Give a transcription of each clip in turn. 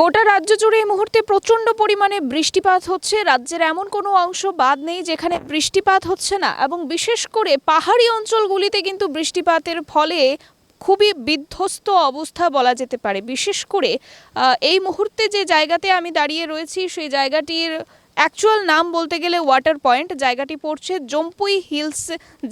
গোটা রাজ্য জুড়ে এই মুহূর্তে প্রচণ্ড পরিমাণে বৃষ্টিপাত হচ্ছে। রাজ্যের এমন কোনো অংশ বাদ নেই যেখানে বৃষ্টিপাত হচ্ছে না এবং বিশেষ করে পাহাড়ি অঞ্চলগুলিতে কিন্তু বৃষ্টিপাতের ফলে খুবই বিধ্বস্ত অবস্থা বলা যেতে পারে। বিশেষ করে এই মুহূর্তে যে জায়গাতে আমি দাঁড়িয়ে রয়েছি, সেই জায়গাটির অ্যাকচুয়াল নাম বলতে গেলে ওয়াটার পয়েন্ট জায়গাটি পড়ছে জম্পুই হিলস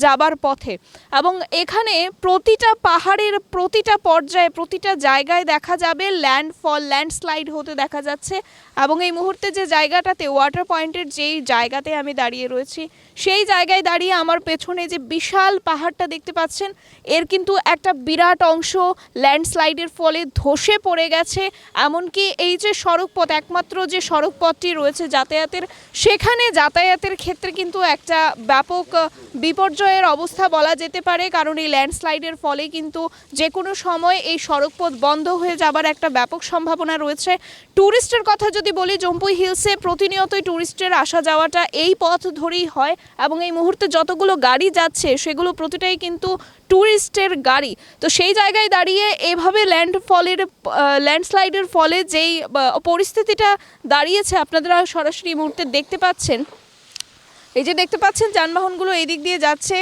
যাবার পথে। এবং এখানে প্রতিটা পাহাড়ের প্রতিটা পর্যায়ে, প্রতিটা জায়গায় দেখা যাবে ল্যান্ডফল ল্যান্ডস্লাইড হতে দেখা যাচ্ছে। এবং এই মুহূর্তে যে জায়গাটাতে ওয়াটার পয়েন্টের যেই জায়গাতে আমি দাঁড়িয়ে রয়েছি, সেই জায়গায় দাঁড়িয়ে আমার পেছনে যে বিশাল পাহাড়টা দেখতে পাচ্ছেন, এর কিন্তু একটা বিরাট অংশ ল্যান্ডস্লাইডের ফলে ধসে পড়ে গেছে। এমনকি এই যে সড়ক পথ একমাত্র যে সড়ক পথটি রয়েছে যাতায়াতের সেখানে যাতায়াতের ক্ষেত্রে কিন্তু একটা ব্যাপক বিপর্যয়ের অবস্থা বলা যেতে পারে। কারণ এই ল্যান্ডস্লাইডের ফলে কিন্তু যে কোনো সময় এই সড়কপথ বন্ধ হয়ে যাবার একটা ব্যাপক সম্ভাবনা রয়েছে। ট্যুরিস্টের কথা যদি বলি জম্পুই হিলসে প্রতিনিয়তই ট্যুরিস্টের আসা যাওয়াটা এই পথ ধরেই হয় এবং এই মুহূর্তে যতগুলো গাড়ি যাচ্ছে, সেগুলো প্রতিটাই কিন্তু ট্যুরিস্টের গাড়ি। তো সেই জায়গায় দাঁড়িয়ে এভাবে ল্যান্ডফলের ল্যান্ডস্লাইডের ফলে যেই পরিস্থিতিটা দাঁড়িয়েছে আপনারা সরাসরি মুহূর্তে দেখতে পাচ্ছেন, এই যে দেখতে পাচ্ছেন যানবাহনগুলো এই দিক দিয়ে যাচ্ছে,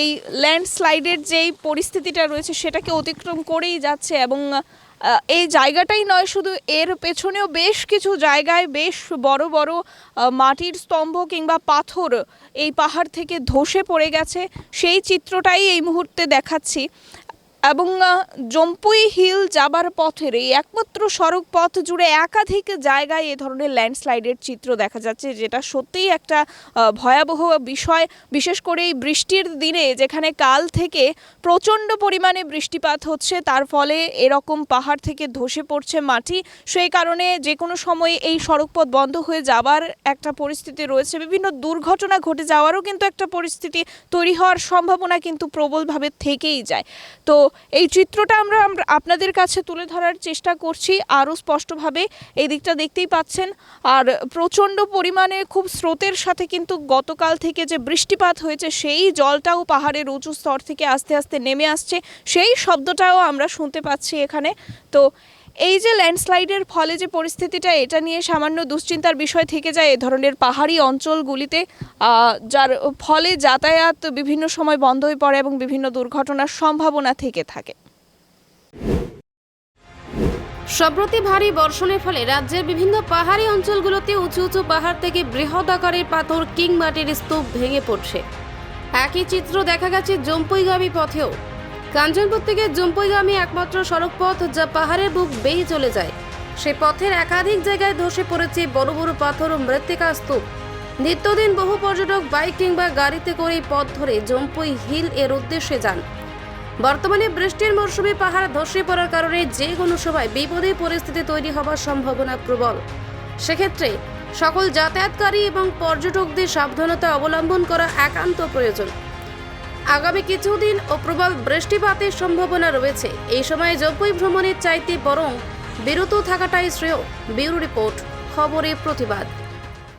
এই ল্যান্ডস্লাইডের যেই পরিস্থিতিটা রয়েছে সেটাকে অতিক্রম করেই যাচ্ছে এবং এই জায়গাটাই নয়, শুধু এর পেছনেও বেশ কিছু জায়গায় বেশ বড় বড় মাটির স্তম্ভ কিংবা পাথর এই পাহাড় থেকে ধসে পড়ে গেছে। সেই চিত্রটাই এই মুহূর্তে দেখাচ্ছি। এবং জম্পুই হিল যাবার পথের এই একমাত্র সড়ক পথ জুড়ে একাধিক জায়গায় এ ধরনের ল্যান্ডস্লাইডের চিত্র দেখা যাচ্ছে, যেটা সত্যিই একটা ভয়াবহ বিষয়। বিশেষ করে এই বৃষ্টির দিনে যেখানে কাল থেকে প্রচণ্ড পরিমাণে বৃষ্টিপাত হচ্ছে, তার ফলে এরকম পাহাড় থেকে ধসে পড়ছে মাটি। সেই কারণে যে কোনো সময়ে এই সড়কপথ বন্ধ হয়ে যাবার একটা পরিস্থিতি রয়েছে। বিভিন্ন দুর্ঘটনা ঘটে যাওয়ারও কিন্তু একটা পরিস্থিতি তৈরি হওয়ার সম্ভাবনা কিন্তু প্রবলভাবে থেকেই যায়। তো এই চিত্রটা আমরা আপনাদের কাছে তুলে ধরার চেষ্টা করছি। আরও স্পষ্টভাবে এই দিকটা দেখতেই পাচ্ছেন। আর প্রচণ্ড পরিমাণে খুব স্রোতের সাথে কিন্তু গতকাল থেকে যে বৃষ্টিপাত হয়েছে, সেই জলটাও পাহাড়ের উঁচু স্তর থেকে আস্তে আস্তে নেমে আসছে। সেই শব্দটাও আমরা শুনতে পাচ্ছি এখানে। তো এই যে ল্যান্ডস্লাইডের ফলে যে পরিস্থিতিটা, এটা নিয়ে সামান্য দুশ্চিন্তার বিষয় থেকে যায় এ ধরনের পাহাড়ি অঞ্চলগুলিতে যার ফলে যাতায়াত বিভিন্ন সময় বন্ধ হয়ে পড়ে এবং বিভিন্ন দুর্ঘটনার সম্ভাবনা থেকে থাকে। সম্প্রতি ভারী বর্ষণের ফলে রাজ্যের বিভিন্ন পাহাড়ি অঞ্চলগুলোতে উঁচু উঁচু পাহাড় থেকে বৃহৎ আকারের পাথর কিং মাটির স্তূপ ভেঙে পড়ছে। একই চিত্র দেখা গেছে জম্পুইগামী পথেও। কাঞ্চনপুর থেকে জম্পুইগামী একমাত্র সড়ক পথ যা পাহাড়ের বুক বেয়ে চলে যায়। সে পথের একাধিক জায়গায় ধসে পড়েছে বড় বড় পাথর ও মৃত্তিকা স্তূপ। নিত্যদিন বহু পর্যটক বাইক কিংবা গাড়িতে করে পথ ধরে জম্পুই হিল এর উদ্দেশ্যে যান। বর্তমানে বৃষ্টির মরশুমে পাহাড় ধসে পড়ার কারণে যে কোনো সময় বিপদে পরিস্থিতি তৈরি হওয়ার সম্ভাবনা প্রবল। সেক্ষেত্রে সকল যাতায়াতকারী এবং পর্যটকদের সাবধানতা অবলম্বন করা একান্ত প্রয়োজন। আগামী কিছুদিন ও প্রবল বৃষ্টিপাতের সম্ভাবনা রয়েছে। এই সময়ে জব্বই ভ্রমণের চাইতে বরং বিরত থাকাটাই শ্রেয়। ব্যুরো রিপোর্ট খবরে প্রতিবাদ।